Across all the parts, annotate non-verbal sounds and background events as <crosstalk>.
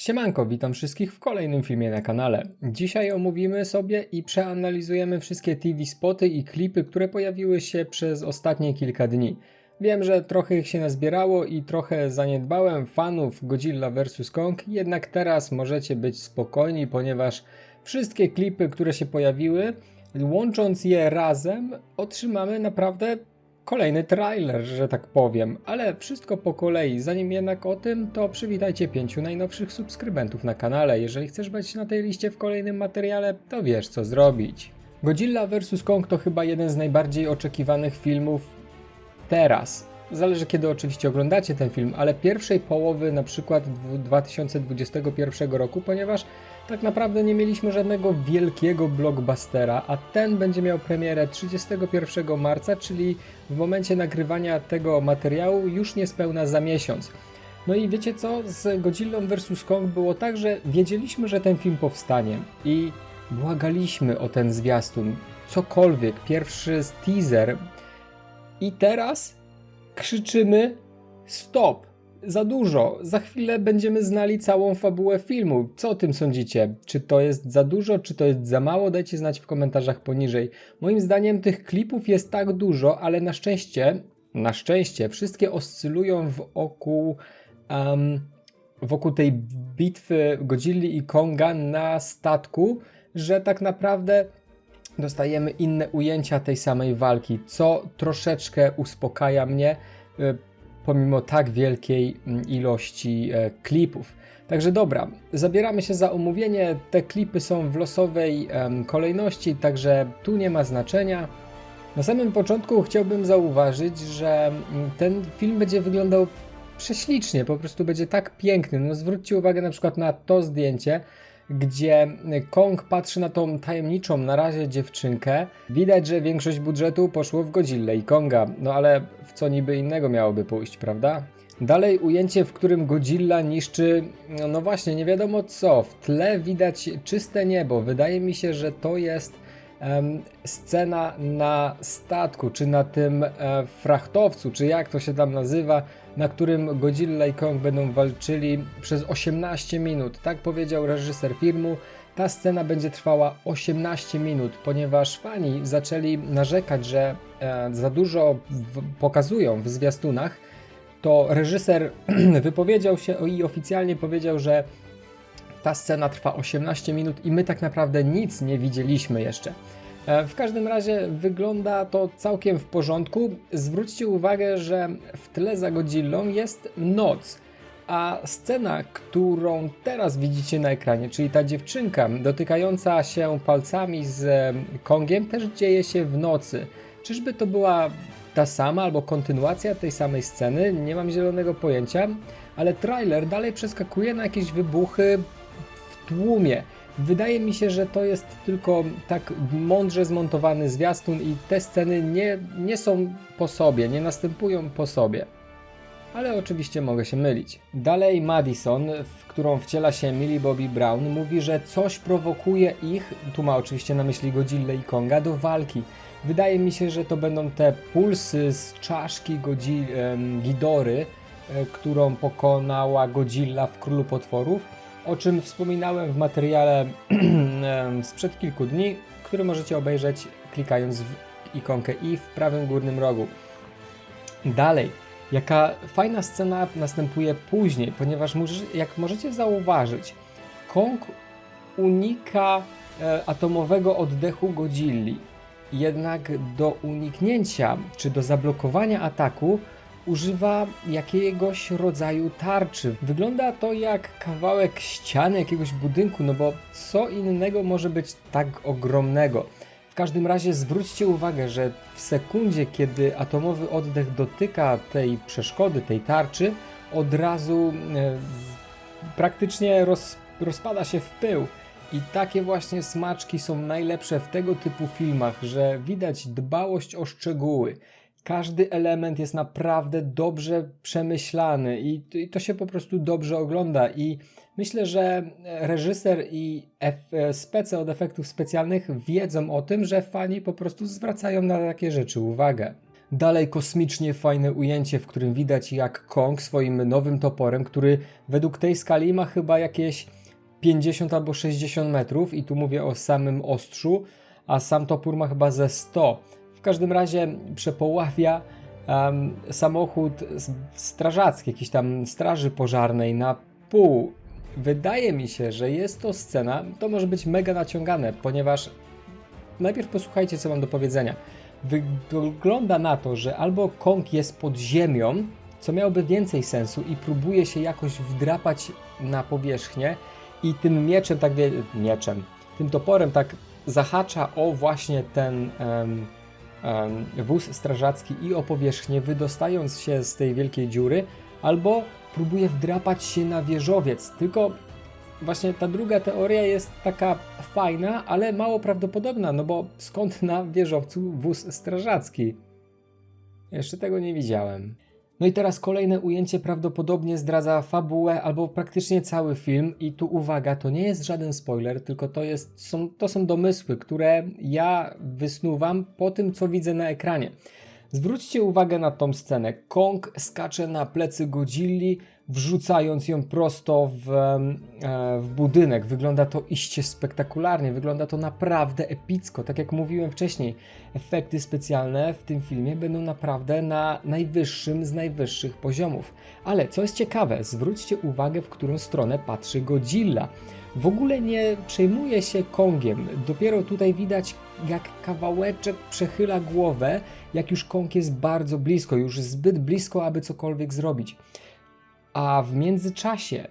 Siemanko, witam wszystkich w kolejnym filmie na kanale. Dzisiaj omówimy sobie i przeanalizujemy wszystkie TV spoty i klipy, które pojawiły się przez ostatnie kilka dni. Wiem, że trochę ich się nazbierało i trochę zaniedbałem fanów Godzilla vs. Kong, jednak teraz możecie być spokojni, ponieważ wszystkie klipy, które się pojawiły, łącząc je razem, otrzymamy naprawdę kolejny trailer, że tak powiem, ale wszystko po kolei. Zanim jednak o tym, to przywitajcie pięciu najnowszych subskrybentów na kanale. Jeżeli chcesz być na tej liście w kolejnym materiale, to wiesz co zrobić. Godzilla vs. Kong to chyba jeden z najbardziej oczekiwanych filmów teraz. Zależy kiedy oczywiście oglądacie ten film, ale pierwszej połowy na przykład dwu- 2021 roku, ponieważ tak naprawdę nie mieliśmy żadnego wielkiego blockbustera, a ten będzie miał premierę 31 marca, czyli w momencie nagrywania tego materiału już niespełna za miesiąc. No i wiecie co, z Godzillą vs. Kong było tak, że wiedzieliśmy, że ten film powstanie i błagaliśmy o ten zwiastun, cokolwiek, pierwszy teaser i teraz krzyczymy stop, za dużo, za chwilę będziemy znali całą fabułę filmu. Co o tym sądzicie? Czy to jest za dużo, czy to jest za mało? Dajcie znać w komentarzach poniżej. Moim zdaniem tych klipów jest tak dużo, ale na szczęście, na szczęście, wszystkie oscylują wokół, um, wokół tej bitwy Godzilli i Konga na statku, że tak naprawdę dostajemy inne ujęcia tej samej walki, co troszeczkę uspokaja mnie, e, pomimo tak wielkiej mm, ilości e, klipów. Także dobra, zabieramy się za omówienie. Te klipy są w losowej kolejności, także tu nie ma znaczenia. Na samym początku chciałbym zauważyć, że mm, ten film będzie wyglądał prześlicznie, po prostu będzie tak piękny. No zwróćcie uwagę na przykład na to zdjęcie, gdzie Kong patrzy na tą tajemniczą na razie dziewczynkę. Widać, że większość budżetu poszło w Godzilla i Konga, no ale w co niby innego miałoby pójść, prawda? Dalej ujęcie, w którym Godzilla niszczy, no, no właśnie, nie wiadomo co. W tle widać czyste niebo. Wydaje mi się, że to jest em, scena na statku, czy na tym e, frachtowcu, czy jak to się tam nazywa, na którym Godzilla i Kong będą walczyli przez 18 minut. Tak powiedział reżyser filmu. Ta scena będzie trwała 18 minut, ponieważ fani zaczęli narzekać, że e, za dużo pokazują w zwiastunach. To reżyser <clears throat> wypowiedział się i oficjalnie powiedział, że ta scena trwa 18 minut i my tak naprawdę nic nie widzieliśmy jeszcze. E, W każdym razie wygląda to całkiem w porządku. Zwróćcie uwagę, że w tle za Godzillą jest noc, a scena, którą teraz widzicie na ekranie, czyli ta dziewczynka dotykająca się palcami z e, Kongiem, też dzieje się w nocy. Czyżby to była ta sama albo kontynuacja tej samej sceny? Nie mam zielonego pojęcia, ale trailer dalej przeskakuje na jakieś wybuchy w tłumie. Wydaje mi się, że to jest tylko tak mądrze zmontowany zwiastun i te sceny nie, nie są po sobie, nie następują po sobie. Ale oczywiście mogę się mylić. Dalej Madison, w którą wciela się Millie Bobby Brown, mówi, że coś prowokuje ich, tu ma oczywiście na myśli Godzilla i Konga, do walki. Wydaje mi się, że to będą te pulsy z czaszki Godzi- Gidory, e, którą pokonała Godzilla w Królu Potworów, o czym wspominałem w materiale <clears throat> sprzed kilku dni, który możecie obejrzeć klikając w ikonkę i w prawym górnym rogu. Dalej, jaka fajna scena następuje później, ponieważ jak możecie zauważyć, Kong unika e, atomowego oddechu Godzilli. Jednak do uniknięcia czy do zablokowania ataku używa jakiegoś rodzaju tarczy. Wygląda to jak kawałek ściany jakiegoś budynku, no bo co innego może być tak ogromnego? W każdym razie zwróćcie uwagę, że w sekundzie, kiedy atomowy oddech dotyka tej przeszkody, tej tarczy, od razu e, praktycznie roz, rozpada się w pył. I takie właśnie smaczki są najlepsze w tego typu filmach, że widać dbałość o szczegóły. Każdy element jest naprawdę dobrze przemyślany i, i to się po prostu dobrze ogląda. I myślę, że reżyser i e, spece od efektów specjalnych wiedzą o tym, że fani po prostu zwracają na takie rzeczy uwagę. Dalej kosmicznie fajne ujęcie, w którym widać jak Kong swoim nowym toporem, który według tej skali ma chyba jakieś 50 albo 60 metrów i tu mówię o samym ostrzu, a sam topór ma chyba ze 100. W każdym razie przepoławia um, samochód strażacki, jakiejś tam straży pożarnej na pół. Wydaje mi się, że jest to scena, to może być mega naciągane, ponieważ najpierw posłuchajcie, co mam do powiedzenia. Wygląda na to, że albo Kong jest pod ziemią, co miałoby więcej sensu i próbuje się jakoś wdrapać na powierzchnię i tym mieczem, tak wie, mieczem, tym toporem tak zahacza o właśnie ten um, wóz strażacki i o powierzchnię, wydostając się z tej wielkiej dziury, albo próbuje wdrapać się na wieżowiec. Tylko właśnie ta druga teoria jest taka fajna, ale mało prawdopodobna, no bo skąd na wieżowcu wóz strażacki? Jeszcze tego nie widziałem. No i teraz kolejne ujęcie prawdopodobnie zdradza fabułę albo praktycznie cały film i tu uwaga, to nie jest żaden spoiler, tylko to, jest, są, to są domysły, które ja wysnuwam po tym, co widzę na ekranie. Zwróćcie uwagę na tą scenę. Kong skacze na plecy Godzilli, wrzucając ją prosto w, e, w budynek. Wygląda to iście spektakularnie, wygląda to naprawdę epicko. Tak jak mówiłem wcześniej, efekty specjalne w tym filmie będą naprawdę na najwyższym z najwyższych poziomów. Ale co jest ciekawe, zwróćcie uwagę, w którą stronę patrzy Godzilla. W ogóle nie przejmuje się Kongiem. Dopiero tutaj widać, jak kawałeczek przechyla głowę, jak już Kong jest bardzo blisko, już zbyt blisko, aby cokolwiek zrobić. A w międzyczasie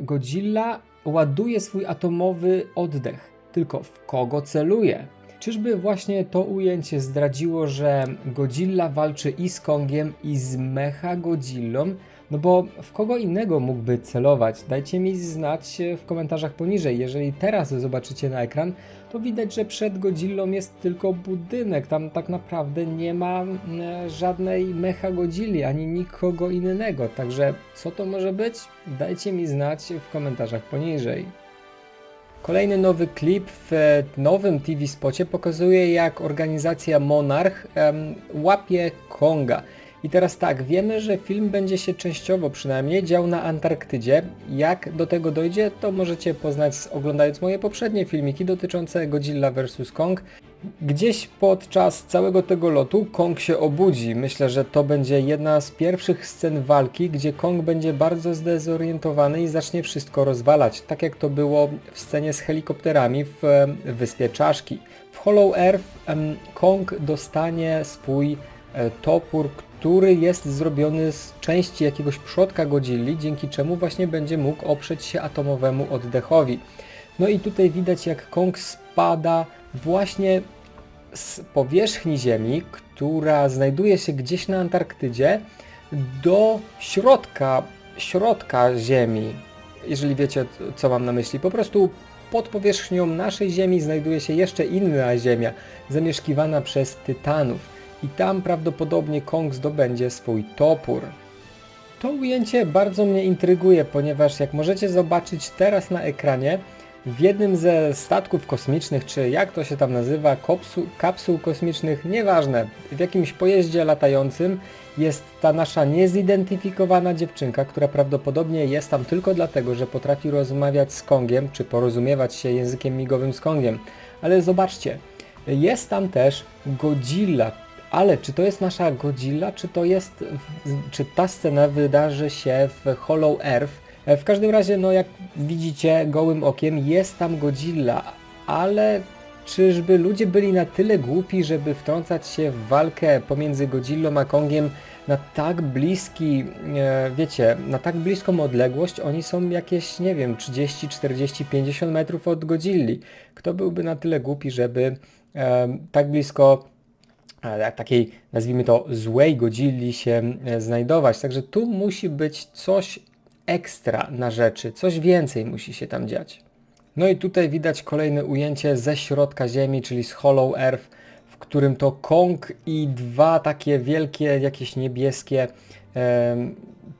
Godzilla ładuje swój atomowy oddech. Tylko w kogo celuje? Czyżby właśnie to ujęcie zdradziło, że Godzilla walczy i z Kongiem, i z Mecha Godzillą? No bo w kogo innego mógłby celować? Dajcie mi znać w komentarzach poniżej. Jeżeli teraz zobaczycie na ekran, to widać, że przed Godzillą jest tylko budynek. Tam tak naprawdę nie ma e, żadnej mecha Godzilli, ani nikogo innego. Także co to może być? Dajcie mi znać w komentarzach poniżej. Kolejny nowy klip w nowym TV spocie pokazuje jak organizacja Monarch łapie Konga. I teraz tak, wiemy, że film będzie się częściowo przynajmniej dział na Antarktydzie. Jak do tego dojdzie, to możecie poznać oglądając moje poprzednie filmiki dotyczące Godzilla vs. Kong. Gdzieś podczas całego tego lotu Kong się obudzi. Myślę, że to będzie jedna z pierwszych scen walki, gdzie Kong będzie bardzo zdezorientowany i zacznie wszystko rozwalać, tak jak to było w scenie z helikopterami w Wyspie Czaszki. W Hollow Earth Kong dostanie swój e, topór, który jest zrobiony z części jakiegoś przodka Godzilli, dzięki czemu właśnie będzie mógł oprzeć się atomowemu oddechowi. No i tutaj widać jak Kong spada właśnie z powierzchni Ziemi, która znajduje się gdzieś na Antarktydzie, do środka, środka Ziemi. Jeżeli wiecie co mam na myśli, po prostu pod powierzchnią naszej Ziemi znajduje się jeszcze inna Ziemia, zamieszkiwana przez Tytanów i tam prawdopodobnie Kong zdobędzie swój topór. To ujęcie bardzo mnie intryguje, ponieważ jak możecie zobaczyć teraz na ekranie, w jednym ze statków kosmicznych, czy jak to się tam nazywa, kopsu, kapsuł kosmicznych, nieważne, w jakimś pojeździe latającym jest ta nasza niezidentyfikowana dziewczynka, która prawdopodobnie jest tam tylko dlatego, że potrafi rozmawiać z Kongiem, czy porozumiewać się językiem migowym z Kongiem. Ale zobaczcie, jest tam też Godzilla, ale czy to jest nasza Godzilla, czy to jest, czy ta scena wydarzy się w Hollow Earth? E, w każdym razie, no jak widzicie gołym okiem, jest tam Godzilla, ale czyżby ludzie byli na tyle głupi, żeby wtrącać się w walkę pomiędzy Godzillą a Kongiem na tak bliski, e, wiecie, na tak bliską odległość, oni są jakieś, nie wiem, 30, 40, 50 metrów od Godzilli. Kto byłby na tyle głupi, żeby e, tak blisko takiej, nazwijmy to, złej Godzilli się e, znajdować. Także tu musi być coś ekstra na rzeczy, coś więcej musi się tam dziać. No i tutaj widać kolejne ujęcie ze środka Ziemi, czyli z Hollow Earth, w którym to Kong i dwa takie wielkie, jakieś niebieskie e,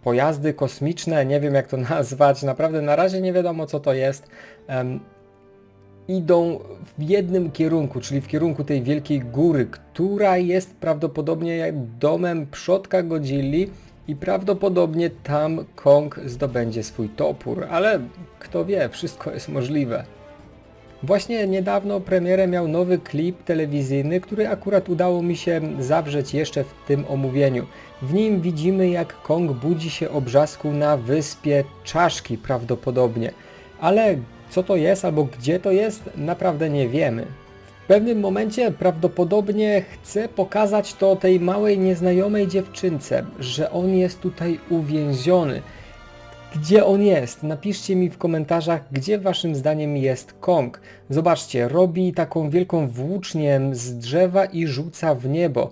pojazdy kosmiczne, nie wiem jak to <laughs> nazwać, naprawdę na razie nie wiadomo co to jest, e, idą w jednym kierunku, czyli w kierunku tej wielkiej góry, która jest prawdopodobnie domem przodka Godzilli i prawdopodobnie tam Kong zdobędzie swój topór, ale kto wie, wszystko jest możliwe. Właśnie niedawno premierę miał nowy klip telewizyjny, który akurat udało mi się zawrzeć jeszcze w tym omówieniu. W nim widzimy jak Kong budzi się obrzasku na wyspie Czaszki prawdopodobnie. Ale co to jest albo gdzie to jest, naprawdę nie wiemy. W pewnym momencie prawdopodobnie chce pokazać to tej małej nieznajomej dziewczynce, że on jest tutaj uwięziony. Gdzie on jest? Napiszcie mi w komentarzach, gdzie waszym zdaniem jest Kong. Zobaczcie, robi taką wielką włócznię z drzewa i rzuca w niebo,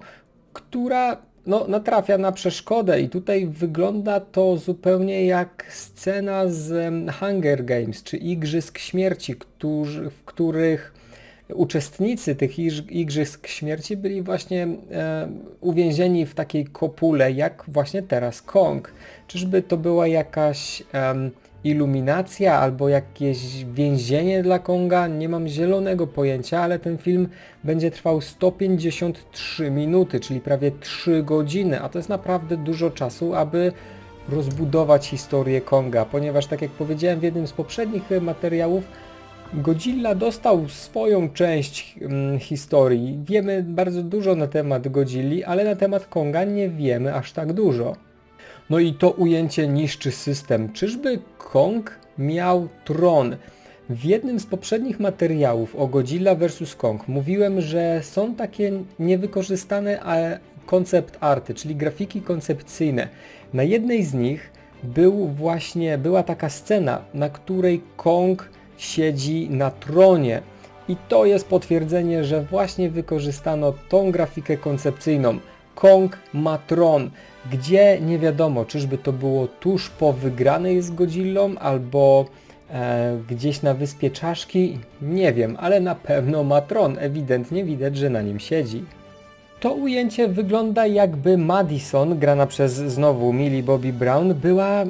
która no, natrafia na przeszkodę i tutaj wygląda to zupełnie jak scena z Hunger Games, czy Igrzysk Śmierci, którzy, w których uczestnicy tych Igrzysk Śmierci byli właśnie e, uwięzieni w takiej kopule, jak właśnie teraz Kong. Czyżby to była jakaś em, iluminacja albo jakieś więzienie dla Konga? Nie mam zielonego pojęcia, ale ten film będzie trwał 153 minuty, czyli prawie 3 godziny, a to jest naprawdę dużo czasu, aby rozbudować historię Konga, ponieważ tak jak powiedziałem w jednym z poprzednich materiałów, Godzilla dostał swoją część mm, historii. Wiemy bardzo dużo na temat Godzilli, ale na temat Konga nie wiemy aż tak dużo. No i to ujęcie niszczy system. Czyżby Kong miał tron? W jednym z poprzednich materiałów o Godzilla vs. Kong mówiłem, że są takie niewykorzystane koncept arty, czyli grafiki koncepcyjne. Na jednej z nich był właśnie, była taka scena, na której Kong siedzi na tronie. I to jest potwierdzenie, że właśnie wykorzystano tą grafikę koncepcyjną. Kong ma tron, gdzie nie wiadomo, czyżby to było tuż po wygranej z Godzillą, albo e, gdzieś na wyspie Czaszki, nie wiem, ale na pewno ma tron, ewidentnie widać, że na nim siedzi. To ujęcie wygląda jakby Madison, grana przez znowu Millie Bobby Brown, była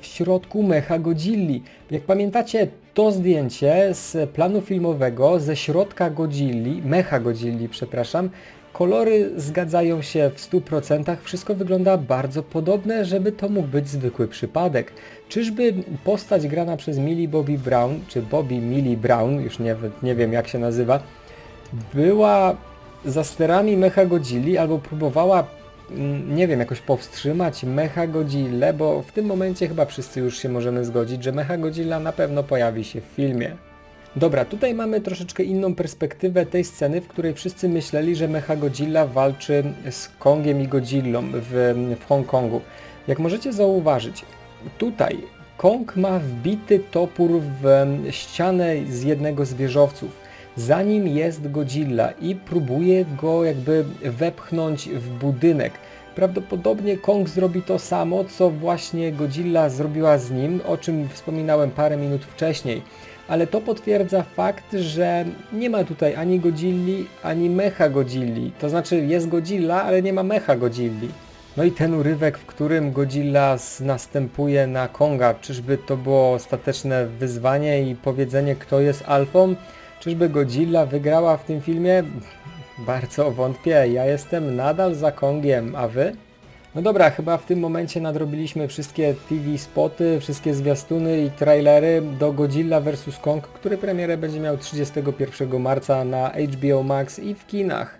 w środku mecha Godzilli. Jak pamiętacie, to zdjęcie z planu filmowego ze środka Godzilli, mecha Godzilli, przepraszam, kolory zgadzają się w 100%, wszystko wygląda bardzo podobne, żeby to mógł być zwykły przypadek. Czyżby postać grana przez Millie Bobby Brown, czy Bobby Millie Brown, już nie, nie wiem jak się nazywa, była za sterami Mecha Godzilli albo próbowała, mm, nie wiem, jakoś powstrzymać Mecha Godzillę, bo w tym momencie chyba wszyscy już się możemy zgodzić, że Mecha Godzilla na pewno pojawi się w filmie. Dobra, tutaj mamy troszeczkę inną perspektywę tej sceny, w której wszyscy myśleli, że Mecha Godzilla walczy z Kongiem i Godzillą w, w Hongkongu. Jak możecie zauważyć, tutaj Kong ma wbity topór w ścianę z jednego z wieżowców. Za nim jest Godzilla i próbuje go jakby wepchnąć w budynek. Prawdopodobnie Kong zrobi to samo, co właśnie Godzilla zrobiła z nim, o czym wspominałem parę minut wcześniej. Ale to potwierdza fakt, że nie ma tutaj ani Godzilli, ani mecha Godzilli. To znaczy jest Godzilla, ale nie ma mecha Godzilli. No i ten urywek, w którym Godzilla następuje na Konga, czyżby to było ostateczne wyzwanie i powiedzenie kto jest alfą? Czyżby Godzilla wygrała w tym filmie? Bardzo wątpię, ja jestem nadal za Kongiem, a wy? No dobra, chyba w tym momencie nadrobiliśmy wszystkie TV spoty, wszystkie zwiastuny i trailery do Godzilla vs. Kong, który premierę będzie miał 31 marca na HBO Max i w kinach,